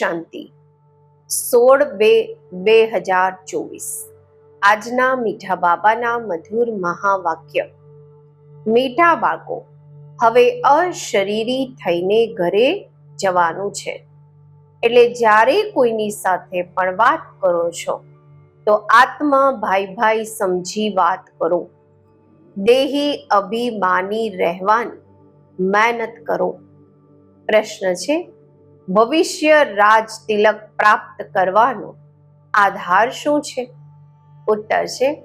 શાંતિ. સોળ બે બે હજાર ચોવીસ. આજના મીઠા બાબાના મધુર મહાવાક્ય. મીઠા બાળકો, હવે અશરીરી થઈને ઘરે જવાનું છે. એટલે જ્યારે કોઈની સાથે પણ વાત કરો છો, તો આત્મા ભાઈ ભાઈ સમજી વાત કરો. દેહી અભિમાની રહેવાની મહેનત કરો. પ્રશ્ન છે ભવિષ્ય રાજ તિલક પ્રાપ્ત કરવાનો આધાર શું છે? ઉત્તર છે,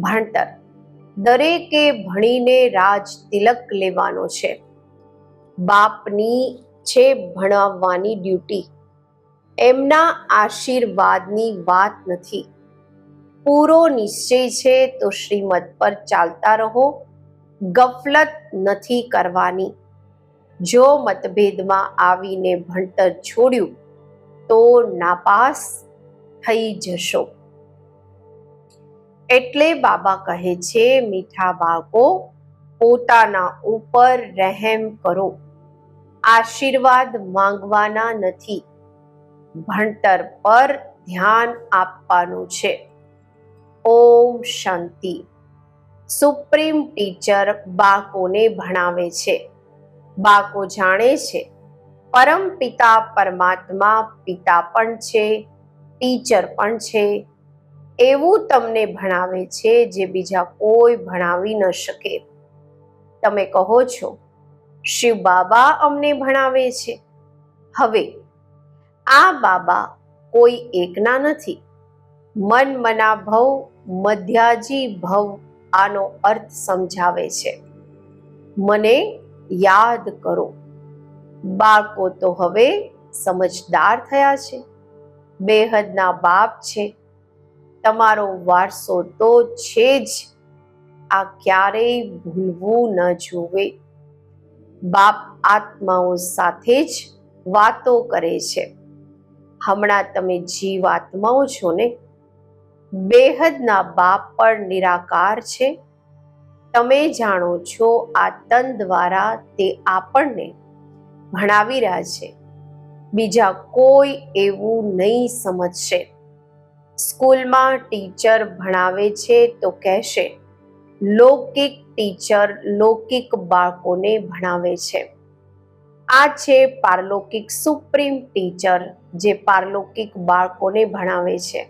ભણતર. દરેકે ભણીને રાજ તિલક લેવાનો છે. બાપની છે ભણાવવાની ડ્યુટી. એમના આશીર્વાદની વાત નથી. પૂરો નિશ્ચય છે તો શ્રીમદ પર ચાલતા રહો. ગફલત નથી કરવાની. જો મતભેદમાં આવીને ભણતર છોડ્યું, તો નાપાસ થઈ જશો. એટલે બાબા કહે છે, મીઠા બાળકો, પોતાના ઉપર રહેમ કરો. આશીર્વાદ માંગવાના નથી. ભણતર પર ધ્યાન આપવાનું છે. ઓમ શાંતિ. સુપ્રીમ ટીચર બાળકોને ભણાવે છે. બાળકો જાણે છે. પરમ પિતા પરમાત્મા પિતા પણ છે, ટીચર પણ છે. એવું તમને ભણાવે છે જે બીજા કોઈ ભણાવી ન શકે. તમે કહો છો, શિવ બાબા અમને ભણાવે છે. હવે, આ બાબા કોઈ એકના નથી. મન મના ભવ, મધ્યાજી ભવ, આનો અર્થ સમજાવે છે. મને યાદ કરો. બાળકો તો હવે સમજદાર થયા છે. બેહદના બાપ છે. તમારો વારસો તો છે જ. આ ક્યારેય ભૂલવું ન જોવે બાપ આત્માઓ સાથે જ વાતો કરે છે. હમણાં તમે જીવ આત્માઓ છો ને? બેહદના બાપ પણ નિરાકાર છે. તમે જાણો છો આ તન દ્વારા તે આપણને ભણાવી રહ્યા છે. બીજા કોઈ એવું નહીં સમજશે. સ્કૂલમાં ટીચર ભણાવે છે તો કહેશે, લૌકિક ટીચર લૌકિક બાળકોને ભણાવે છે. આ છે પારલૌકિક સુપ્રીમ ટીચર જે પારલૌકિક બાળકોને ભણાવે છે.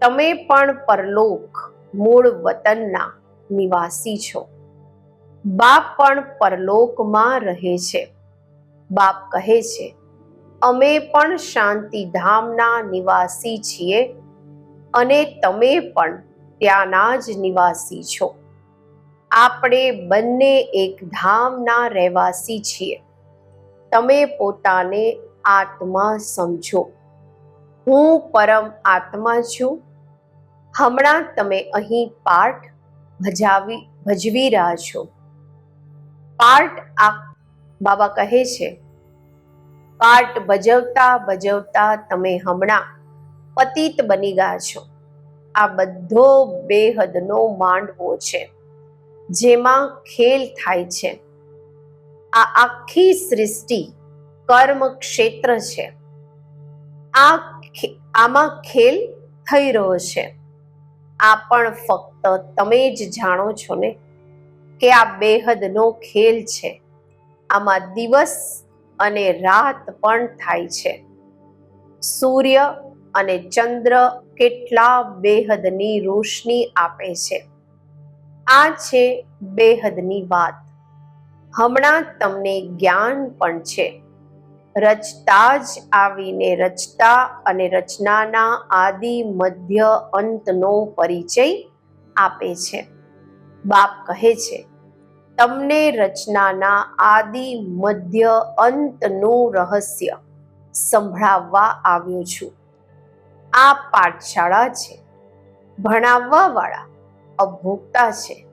તમે પણ પરલોક મૂળ વતનના નિવાસી છો. બાપ પણ પરલોકમાં રહે છે. બાપ કહે છે, અમે પણ શાંતિધામના નિવાસી છીએ અને તમે પણ ત્યાંના જ નિવાસી છો. આપણે બંને એક ધામના રહેવાસી છીએ. તમે પોતાને આત્મા સમજો. હું પરમ આત્મા છું. હમણાં તમે અહીં પાઠ ભજાવી, ભજવી રહ્યા છો? પાર્ટ આ બાબા કહે છે, પાર્ટ ભજવતા ભજવતા તમે હમણાં પતિત બની ગયા છો. આ બધો બેહદનો માંડવો છે, જેમાં ખેલ થાય છે. આ આખી સૃષ્ટિ કર્મ ક્ષેત્ર છે. આ આમાં ખેલ થઈ રહ્યો છે. આ પણ ફક્ત તમે જ જાણો છો ને કે આ બેહદનો ખેલ છે. આમાં દિવસ અને રાત પણ થાય છે. સૂર્ય અને ચંદ્ર કેટલા બેહદની રોશની આપે છે. આ છે બેહદની વાત. હમણાં તમને જ્ઞાન પણ છે. રચતા જ આવીને રચતા અને રચનાના આદિ મધ્ય અંતનો પરિચય આપે છે. બાપ કહે છે, તમને રચનાના આદિ મધ્ય અંતનું રહસ્ય સંભળાવવા આવ્યો છું. આ પાઠશાળા છે. ભણાવવા વાળા અભોગતા છે.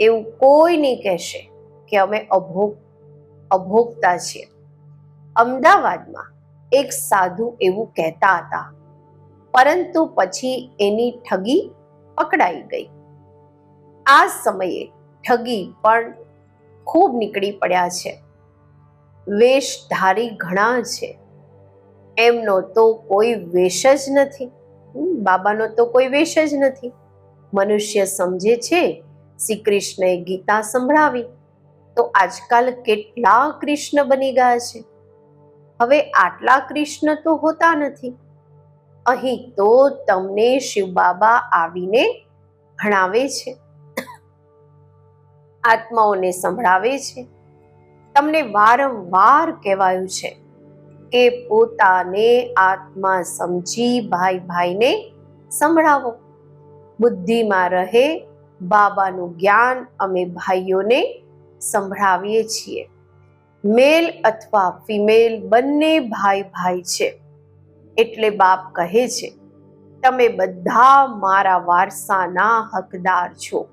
એવું કોઈ નહીં કહેશે કે અમે અભોગ અભોગતા છીએ. અમદાવાદમાં એક સાધુ એવું કહેતા હતા. પરંતુ પછી એની ઠગી પકડાઈ ગઈ. આ સમયે ઠગી પણ ખૂબ નીકળી પડ્યા છે. વેશધારી ઘણા છે. એમનો તો કોઈ વેશ જ નથી. બાબાનો તો કોઈ વેશ જ નથી. મનુષ્ય સમજે છે શ્રી કૃષ્ણએ ગીતા સંભળાવી. તો આજકાલ કેટલા કૃષ્ણ બની ગયા છે. હવે આટલા કૃષ્ણ તો હોતા નથી. અહીં તો તમને શિવ બાબા આવીને ભણાવે છે. આત્માઓને સંભળાવે છે. તમને વારંવાર કહેવાયું છે કે પોતાને આત્મા સમજી ભાઈ ભાઈને સંભળાવો. બુદ્ધિમાં રહે બાબાનું જ્ઞાન અમે ભાઈઓને સંભળાવીએ છીએ. મેલ અથવા ફિમેલ બંને ભાઈ ભાઈ છે. એટલે બાપ કહે છે, તમે બધા મારા વારસાના હકદાર છો.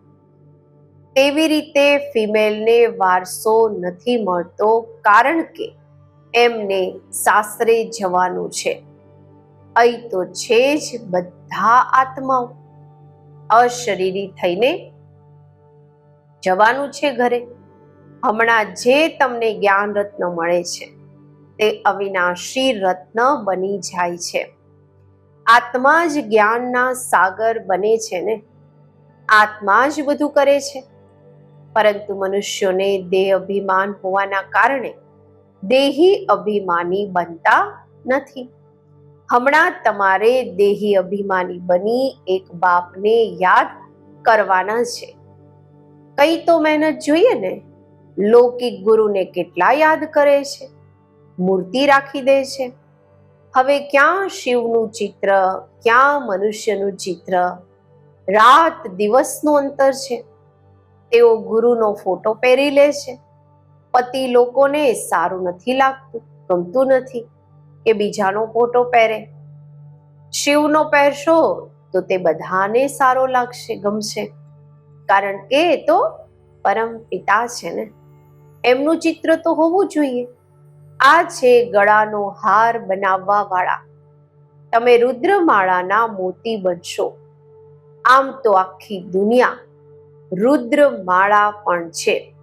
તેવી રીતે ફિમેલને વારસો નથી મળતો કારણ કે એમને સાસરે જવાનું છે. અહીં તો છે જ બધા આત્માઓ. અશરીરી થઈને જવાનું છે ઘરે. હમણાં જે તમને જ્ઞાન રત્ન મળે છે તે અવિનાશી રત્ન બની જાય છે. આત્મા જ જ્ઞાનના સાગર બને છે ને? આત્મા જ બધું કરે છે. પરંતુ મનુષ્યોને દેહ અભિમાન હોવાના કારણે દેહી અભિમાની બનતા નથી. હમણાં તમારે દેહી અભિમાની બની એક બાપને યાદ કરવાના છે. કઈ તો મહેનત જોઈએ ને? લૌકિક ગુરુને કેટલા યાદ કરે છે? મૂર્તિ રાખી દે છે. હવે ક્યાં શિવનું ચિત્ર, ક્યાં મનુષ્યનું ચિત્ર? રાત દિવસનું અંતર છે. તેઓ ગુરુનો ફોટો પહેરી લે છે. પતિ લોકોને સારું નથી લાગતું, ગમતું નથી કે બીજાનો ફોટો પહેરે. શિવનો પહેરશો તો તે બધાને સારો લાગશે, ગમશે. કારણ કે તો પરમ પિતા છે ને. એમનું ચિત્ર તો હોવું જોઈએ. આ છે ગળાનો હાર બનાવવા વાળા તમે રુદ્રમાળાના મોતી બનશો. આમ તો આખી દુનિયા રુદ્રમાળા પણ છે.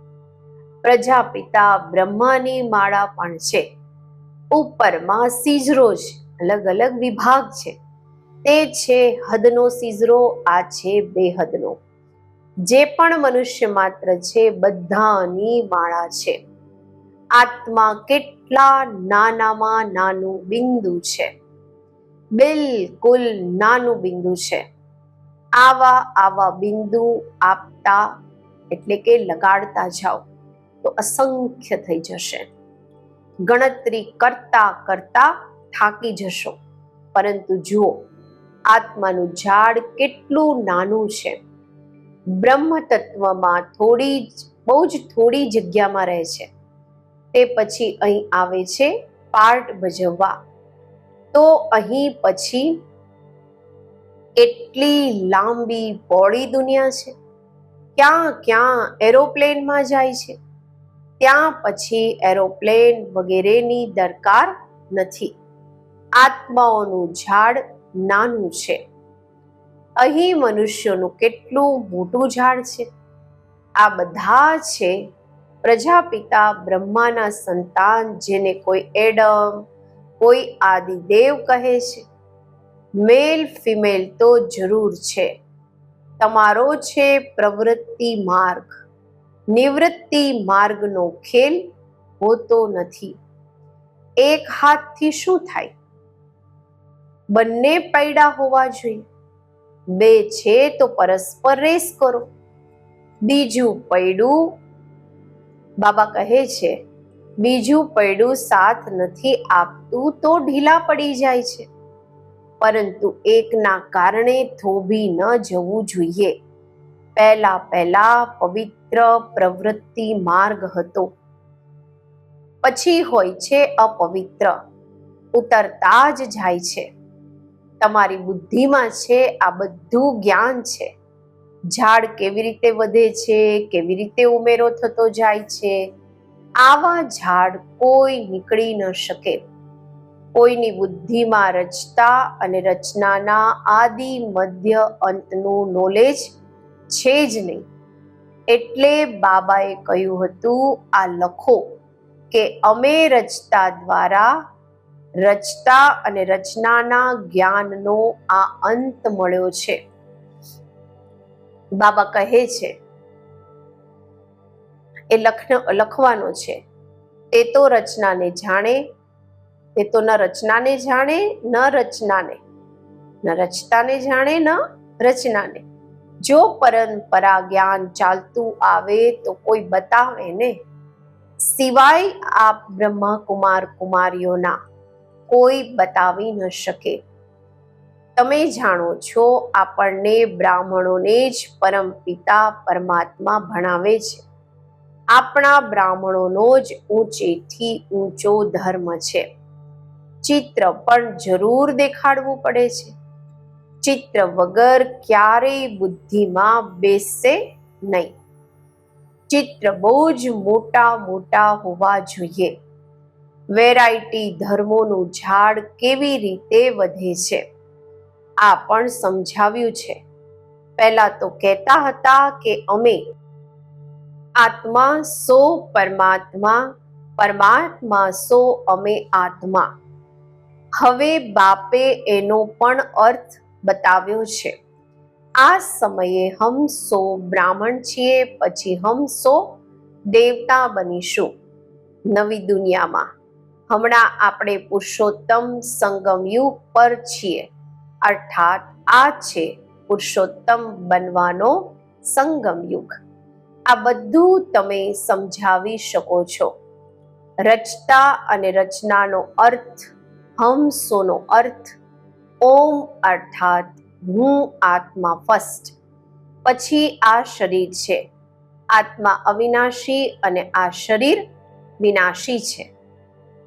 પ્રજાપિતા બ્રહ્માની માળા પણ છે. ઉપરમાં સીજરો જ અલગ અલગ વિભાગ છે. તે છે હદનો સીજરો, આ છે બેહદનો. જે પણ મનુષ્ય માત્ર છે બધાની માળા છે. આત્મા કેટલા નાનામાં નાનું બિંદુ છે? બિલકુલ નાનું બિંદુ છે. આવા આવા બિંદુ આપતા એટલે કે લગાડતા જાઓ તો અસંખ્ય થઈ જશે. ગણતરી કરતા કરતા થાકી જશો. પરંતુ જુઓ, આત્માનું ઝાડ કેટલું નાનું છે. બ્રહ્મ તત્વમાં થોડી જ- બહુ જ થોડી જગ્યામાં રહે છે. તે પછી અહીં આવે છે પાર્ટ ભજવવા. તો અહીં પછી એટલી લાંબી પોળી દુનિયા છે. ક્યાં ક્યાં એરોપ્લેનમાં જાય છે. ત્યાં પછી એરોપ્લેન વગેરેની દરકાર નથી. આત્માઓનું ઝાડ નાનું છે. અહીં મનુષ્યોનું કેટલું મોટું ઝાડ છે. આ બધા છે પ્રજાપિતા બ્રહ્માના સંતાન જેને કોઈ એડમ, કોઈ આદિદેવ કહે છે. મેલ ફિમેલ તો જરૂર છે. તમારો છે પ્રવૃત્તિ માર્ગ. નિવૃત્તિ માર્ગનો ખેલ હોતો નથી. એક હાથથી શું થાય? બંને પૈડા હોવા જોઈએ. બે છે તો પરસ્પર રેસ કરો. બીજું પૈડું બાબા કહે છે, બીજું પૈડું સાથ નથી આપતું તો ઢીલા પડી જાય છે. પરંતુ એકના કારણે થોભી ન જવું જોઈએ. પહેલા પહેલા પવિત્ર પ્રવૃત્તિ માર્ગ હતો. પછી હોય છે અપવિત્ર. ઉતરતા જ જાય છે. તમારી બુદ્ધિમાં છે, આ બધું જ્ઞાન છે. ઝાડ કેવી રીતે વધે છે, કેવી રીતે ઉમેરો થતો જાય છે, આવા ઝાડ કોઈ નીકળી ન શકે. કોઈની બુદ્ધિમાં રચતા અને રચનાના આદિ મધ્ય અંતનું નોલેજ છે જ નહીં. એટલે બાબાએ કહ્યું હતું, આ લખો કે અમે રચતા દ્વારા રચતા અને રચનાના જ્ઞાનનો આ અંત મળ્યો છે. બાબા કહે છે, એ લખવાનો છે. તે તો રચનાને જાણે તે તો ન રચનાને જાણે, ન રચનાને, ન રચતાને જાણે, ન રચનાને. જો પરંપરા જ્ઞાન ચાલતું આવે તો કોઈ બતાવે ને? સિવાય આ બ્રહ્મા કુમાર કુમારીઓના કોઈ બતાવી ન શકે. તમે જાણો છો, આપણને બ્રાહ્મણોને જ પરમ પિતા પરમાત્મા ભણાવે છે. આપણા બ્રાહ્મણોનો જ ઊંચેથી ઊંચો ધર્મ છે. ચિત્ર પણ જરૂર દેખાડવું પડે છે. ચિત્ર વગર ક્યારેય બુદ્ધિમાં બેસશે નહીં. ચિત્ર બહુ જ મોટા મોટા હોવા જોઈએ. વેરાયટી ધર્મોનું ઝાડ કેવી રીતે વધે છે? આ પણ સમજાવ્યું છે. પહેલા તો કહેતા હતા કે અમે આત્મા સો પરમાત્મા પરમાત્મા સો અમે આત્મા. હવે બાપે એનો પણ અર્થ બતાવ્યો છે. આ સમયે હમ સો બ્રાહ્મણ છીએ, પછી હમ સો દેવતા બનીશું નવી દુનિયામાં. હમણાં આપણે પુરુષોત્તમ સંગમયુગ પર છીએ. અર્થાત આ છે પુરુષોત્તમ બનવાનો સંગમ યુગ. આ બધું તમે સમજાવી શકો છો. રચતા અને રચનાનો અર્થ હમસોનો અર્થ, ઓમ અર્થાત હું આત્મા ફર્સ્ટ પછી આ શરીર છે. આત્મા અવિનાશી અને આ શરીર વિનાશી છે.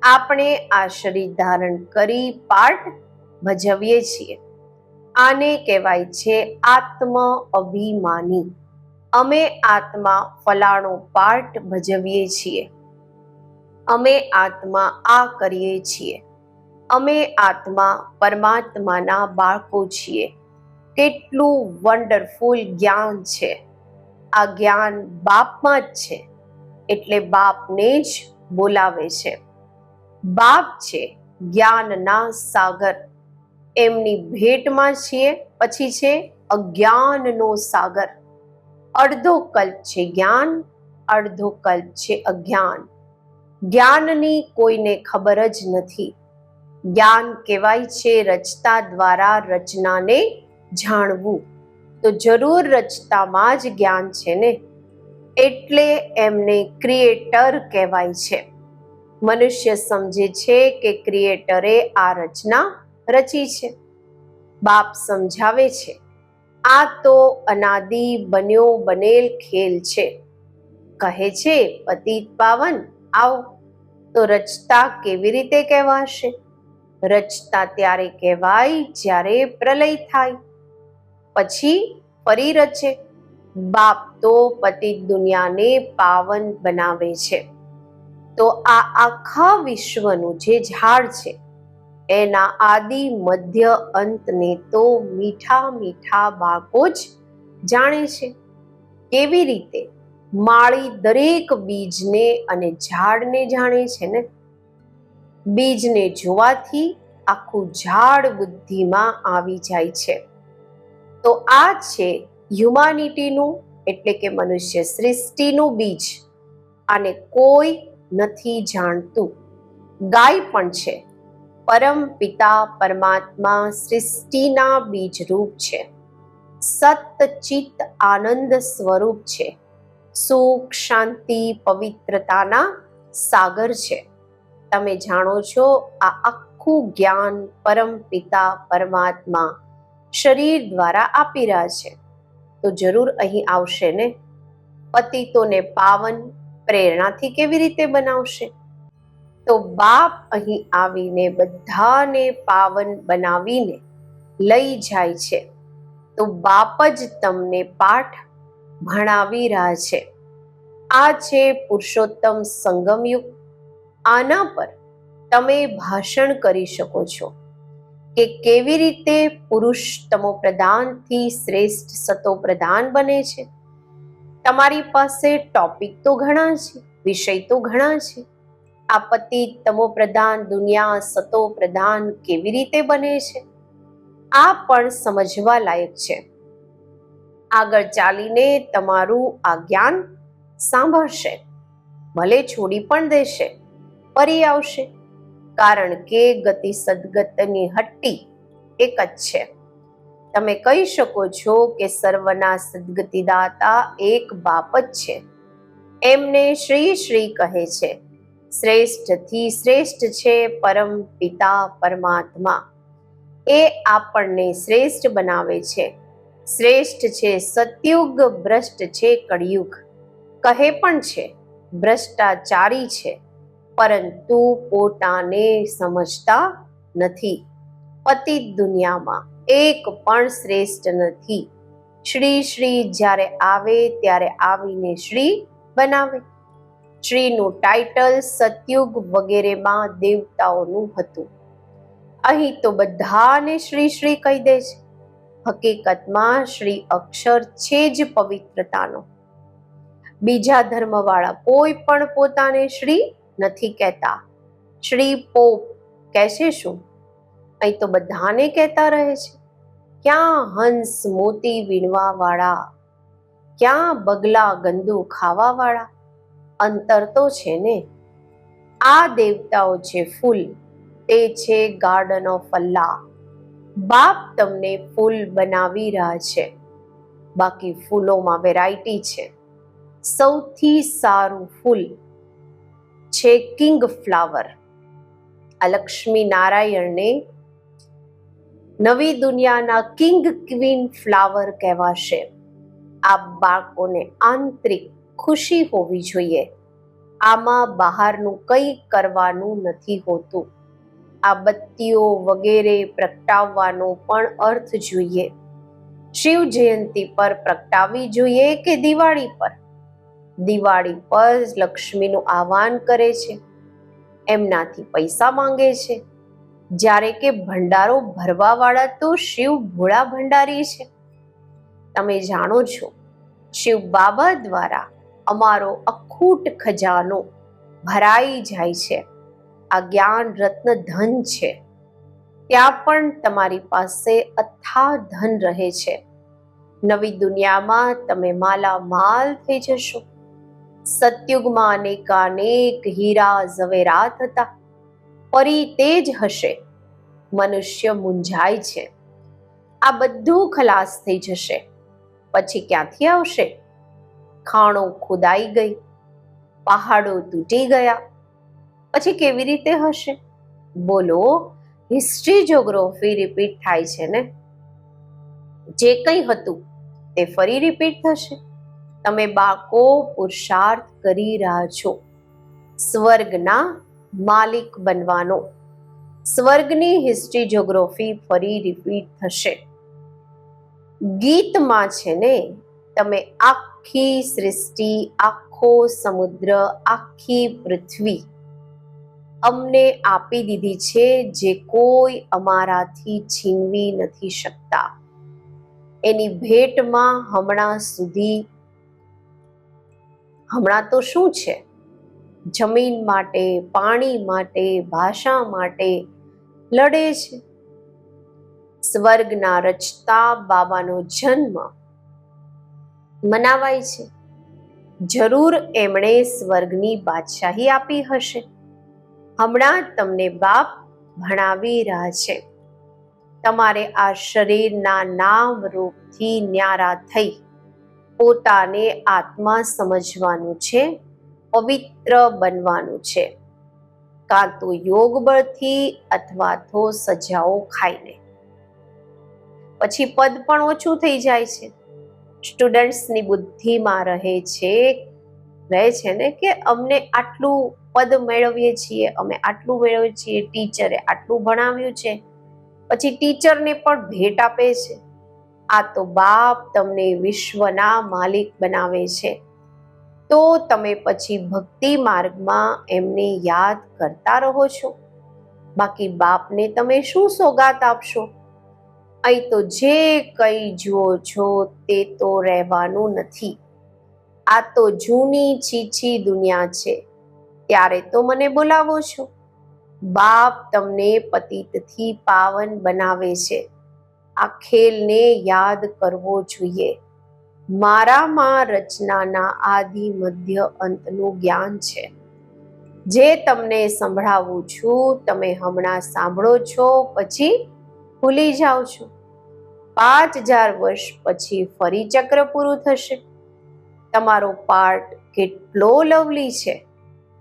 આપણે આ શરીર ધારણ કરી પાઠ ભજવીએ છીએ. આને કહેવાય છે આત્મ અભિમાની અમે આત્મા ફલાણો પાઠ ભજવીએ છીએ. અમે આત્મા આ કરીએ છીએ. અમે આત્મા પરમાત્માના બાળકો છીએ. કેટલું વન્ડરફુલ જ્ઞાન છે. આ જ્ઞાન બાપમાં જ છે. એટલે બાપને જ બોલાવે છે. બાપ છે જ્ઞાનના સાગર. એમની ભેટમાં છીએ. પછી છે અજ્ઞાનનો સાગર. અડધો કલ્પ છે જ્ઞાન, અડધો કલ્પ છે અજ્ઞાન. જ્ઞાનની કોઈને ખબર જ નથી. જ્ઞાન કહેવાય છે રચતા દ્વારા રચનાને જાણવું. તો જરૂર રચતામાં જ જ્ઞાન છે ને? એટલે એમને ક્રિએટર કહેવાય છે. મનુષ્ય સમજે છે કે ક્રિએટરે આ રચના રચી છે. બાપ સમજાવે છે, આ તો અનાદિ બન્યો બનેલ ખેલ છે. કહે છે, પતિત પાવન, આવો. તો રચતા કેવી રીતે કહેવાશે? રચતા ત્યારે કહેવાય જ્યારે પ્રલય થાય. પછી ફરી રચે. બાપ તો પતિત દુનિયાને પાવન બનાવે છે. તો આ આખા વિશ્વનું જે ઝાડ છે એના આદિ મધ્ય અંતને તો મીઠા મીઠા બાકો જ જાણે છે. કેવી રીતે? માળી દરેક બીજને અને ઝાડને જાણે છે ને? બીજને જોવાથી આખું ઝાડ બુદ્ધિમાં આવી જાય છે. તો આ છે હ્યુમાનિટીનું એટલે કે મનુષ્ય સૃષ્ટિનું બીજ. આને કોઈ નથી જાણતું. ગાય પણ છે. પરમ પિતા પરમાત્મા સૃષ્ટિના બીજરૂપ છે. સતચિત આનંદ સ્વરૂપ છે. સુખ, શાંતિ, પવિત્રતાના સાગર છે. તમે જાણો છો આ આખું જ્ઞાન પરમ પિતા પરમાત્મા શરીર દ્વારા આપી રહ્યા છે. તો જરૂર અહીં આવશે ને? પતિતોને પાવન પ્રેરણાથી કેવી રીતે બનાવશે? તો બાપ અહીં આવીને બધાને પાવન બનાવીને લઈ જાય છે. તો બાપ જ તમને પાઠ ભણાવી રહ્યા છે. આ છે પુરુષોત્તમ સંગમયુગ આના પર તમે ભાષણ કરી શકો છો કે કેવી રીતે પુરુષ તમો પ્રદાનથી શ્રેષ્ઠ સતો પ્રદાન બને છે. તમારી પાસે ટોપિક તો ઘણા છે, વિષય તો ઘણા છે. આ પતિ તમો પ્રધાન દુનિયા સતો પ્રધાન કેવી રીતે બને છે? આ પણ સમજવા લાયક છે. આગળ ચાલીને તમારું આ જ્ઞાન સાંભળશે. ભલે છોડી પણ દેશે. ફરી આવશે. કારણ કે ગતિ સદગતની હટ્ટી એક જ છે. તમે કહી શકો છો કે સર્વના સદગતિદાતા એક બાપ જ છે. એમને શ્રી શ્રી કહે છે. શ્રેષ્ઠથી શ્રેષ્ઠ છે પરમ પિતા પરમાત્મા. એ આપણને શ્રેષ્ઠ બનાવે છે. શ્રેષ્ઠ છે સતયુગ, ભ્રષ્ટ છે કળિયુગ. કહે પણ છે, ભ્રષ્ટાચારી છે, પરંતુ પોતાને સમજતા નથી. પતિ દુનિયામાં એક પણ શ્રેષ્ઠ નથી. શ્રી શ્રી જ્યારે આવે ત્યારે આવીને શ્રી બનાવે. શ્રીનું ટાઇટલ સતયુગ વગેરેમાં દેવતાઓનું હતું. અહીં તો બધાને શ્રી શ્રી કહી દે છે. હકીકતમાં શ્રી અક્ષર છે જ પવિત્રતાનો. બીજા ધર્મવાળા કોઈ પણ પોતાને શ્રી નથી કહેતા. શ્રી પોપ કહેશે શું? અહીં તો બધાને કહેતા રહે છે. ક્યાં હંસ મોતી વીણવા વાળા ક્યાં બગલા ગંદુ ખાવા વાળા અંતર તો છે ને? આ દેવતાઓ છે ફૂલ, તે છે ગાર્ડન ઓફ અલ્લાહ બાપ તમને ફૂલ બનાવી રહ્યા છે. બાકી ફૂલોમાં વેરાયટી છે. સૌથી સારું ફૂલ છે કિંગ ફ્લાવર આ લક્ષ્મી નારાયણને નવી દુનિયાના કિંગ ક્વીન ફ્લાવર કહેવાશે. આ બાળકોને આંતરિક ખુશી હોવી જોઈએ. આમાં બહારનું કંઈ કરવાનું નથી હોતું. આ બત્તીઓ વગેરે પ્રગટાવવાનો પણ અર્થ જોઈએ. શિવ જયંતિ પર પ્રગટાવવી જોઈએ કે દિવાળી પર? દિવાળી પર લક્ષ્મીનું આહવાન કરે છે. એમનાથી પૈસા માંગે છે. જ્યારે કે ભંડારો ભરવા વાળા તો શિવ ભોળા ભંડારી છે. તમે જાણો છો, શિવ બાબા દ્વારા અમારો અખૂટ ખજાનો ભરાઈ જાય છે. આ જ્ઞાન રત્ન ધન છે. ત્યાં પણ તમારી પાસે અથા ધન રહે છે. નવી દુનિયામાં તમે માલામાલ થઈ જશો. સતયુગમાં અનેકાનેક હીરા ઝવેરાત હતા. ફરી તે જ હશે. મનુષ્ય મૂંઝાય છે. આ બધું ખલાસ થઈ જશે. પછી ક્યાંથી આવશે? ખાણો ખોદાઈ ગઈ. પહાડો તૂટી ગયા. પછી કેવી રીતે હશે? બોલો હિસ્ટ્રી જોગ્રાફી રિપીટ થાય છે ને? જે કંઈ હતું, તે ફરી રિપીટ થશે. તમે બાળકો પુરુષાર્થ કરી રહ્યા છો. સ્વર્ગના માલિક બનવાનો. સ્વર્ગની હિસ્ટ્રી જોગ્રાફી ફરી રિપીટ થશે. ગીતમાં છે ને, તમે આખી સૃષ્ટિ આખો સમુદ્ર આખી પૃથ્વી અમને આપી દીધી છે જે કોઈ અમારાથી છીનવી નથી શકતા એની ભેટમાં હમણાં સુધી હમણાં તો શું છે જમીન માટે પાણી માટે ભાષા માટે લડે છે સ્વર્ગના રચતા બાબાનો જન્મ મનાવાય છે. જરૂર એમણે સ્વર્ગની બાદશાહી આપી હશે. હમણાં તમને બાપ ભણાવી રહ્યા છે. તમારે આ શરીરના નામ રૂપથી ન્યારા થઈ પોતાને આત્મા સમજવાનું છે, પવિત્ર બનવાનું છે. કાં તો યોગ બળથી અથવા તો સજાઓ ખાઈને. પછી પદ પણ ઓછું થઈ જાય છે. સ્ટુડન્ટ્સની બુદ્ધિમાં રહે છે રહે છે ને કે અમને આટલું પદ મેળવીએ છીએ, અમે આટલું મેળવીએ છીએ, ટીચરે આટલું ભણાવ્યું છે, પછી ટીચરને પણ ભેટ આપે છે. આ તો બાપ તમને વિશ્વના માલિક બનાવે છે. તો તમે પછી ભક્તિ માર્ગમાં એમને યાદ કરતા રહો છો. બાકી બાપને તમે શું સોગાત આપશો? અહીં તો જે કંઈ જુઓ છો તે તો રહેવાનું નથી. આ તો જૂની છીછી દુનિયા છે. ત્યારે તો મને બોલાવો છો. બાપ તમને પતિતથી પાવન બનાવે છે. આ ખેલને યાદ કરવો જોઈએ. મારામાં રચનાના આદિ મધ્ય અંતનું જ્ઞાન છે. જે તમને સંભળાવું છું, તમે હમણાં સાંભળો છો, પછી ભૂલી જાઓ છો. પાંચ હજાર વર્ષ પછી ફરી ચક્ર પૂરું થશે. તમારો પાર્ટ કેટલો લવલી છે.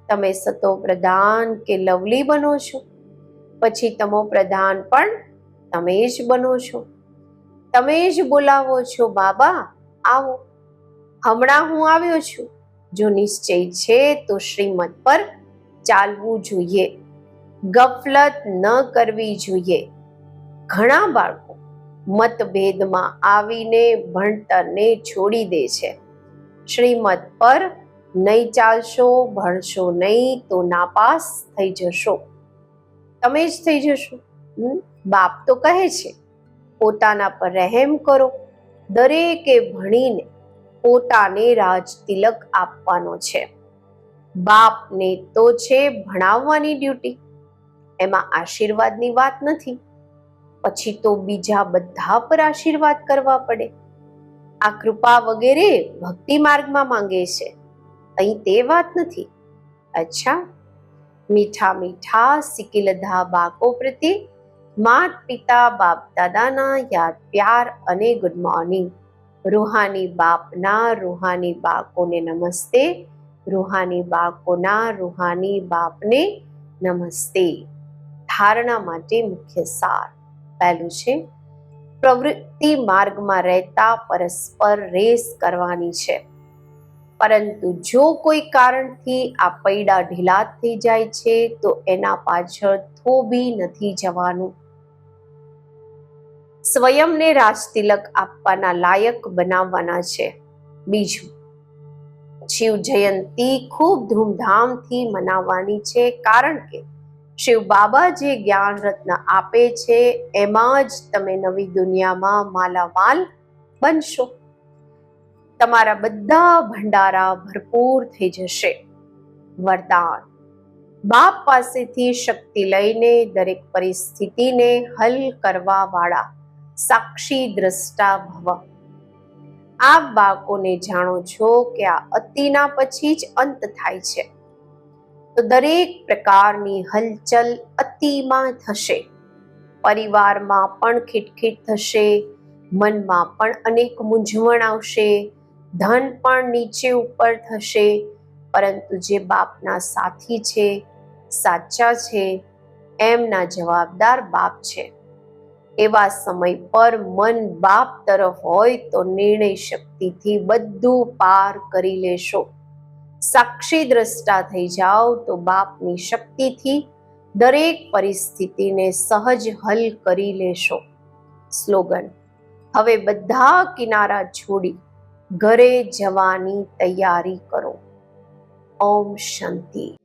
તમે સતો પ્રધાન કે લવલી બનો છો. પછી તમો પ્રધાન પણ તમે જ બનો છો. તમે જ બોલાવો છો, બાબા, આવો. હમણાં હું આવ્યો છું. જો નિશ્ચય છે તો શ્રીમત પર ચાલવું જોઈએ. ગફલત ન કરવી જોઈએ. ઘણા બાળકો મતભેદમાં આવીને ભણતરને છોડી દે છે. શ્રીમત પર નહીં ચાલશો, ભણશો નહીં તો નાપાસ થઈ જશો. તમે જ થઈ જશો? બાપ તો કહે છે, પોતાના પર રહેમ કરો. દરેકે ભણીને પોતાને રાજ તિલક આપવાનો છે. બાપને તો છે ભણાવવાની ડ્યુટી. એમાં આશીર્વાદની વાત નથી. પછી તો બીજા બધા પર આશીર્વાદ કરવા પડે. આ કૃપા વગેરે ભક્તિ માર્ગમાં માંગે છે. અહીં તે વાત નથી. અચ્છા. મીઠા મીઠા સિકિલધા બાકો પ્રત્યે માત પિતા બાપ દાદાના યાદ, પ્યાર અને ગુડ મોર્નિંગ રૂહાની બાપના રૂહાની બાકોને નમસ્તે. રૂહાની બાકોના રૂહાની બાપને નમસ્તે. ધારણા માટે મુખ્ય સાર. પહેલું છે. પ્રવૃત્તિ માર્ગમાં રહેતા પરસ્પર રેસ કરવાની છે. પરંતુ જો કોઈ કારણથી આ પૈડા ઢીલા થઈ જાય છે, તો એના પાછળ થોભી નથી જવાનું. સ્વયંને રાજતિલક આપવાના લાયક બનાવવાના છે. બીજું, શિવ જયંતી ખૂબ ધૂમધામથી મનાવવાની છે કારણ કે શિવ બાબા જે જ્ઞાન રત્ન આપે છે, એમાં જ તમે નવી દુનિયામાં માલામાલ બનશો. તમારા બધા ભંડારા ભરપૂર થઈ જશે. વરદાન. બાપ પાસેથી શક્તિ લઈને દરેક પરિસ્થિતિને હલ કરવા વાળા સાક્ષી દ્રષ્ટા ભવ. આપ બાળકોને જાણો છો કે આ અતિના પછી જ અંત થાય છે. તો દરેક પ્રકારની હલચલ અતિમાં થશે. પરિવારમાં પણ ખીટખીટ થશે, મનમાં પણ અનેક મૂંઝવણ આવશે, ધન પણ નીચે ઉપર થશે, પરંતુ જે બાપના સાથી છે, સાચા છે, એમના જવાબદાર બાપ છે. એવા સમય પર મન બાપ તરફ હોય તો નિર્ણય શક્તિથી બધું પાર કરી લેશો. સાક્ષી દ્રષ્ટા થઈ જાઓ તો બાપની શક્તિથી દરેક પરિસ્થિતિને સહજ હલ કરી લેશો. સ્લોગન, હવે બધા કિનારા છોડી ઘરે જવાની તૈયારી કરો. ઓમ શાંતિ.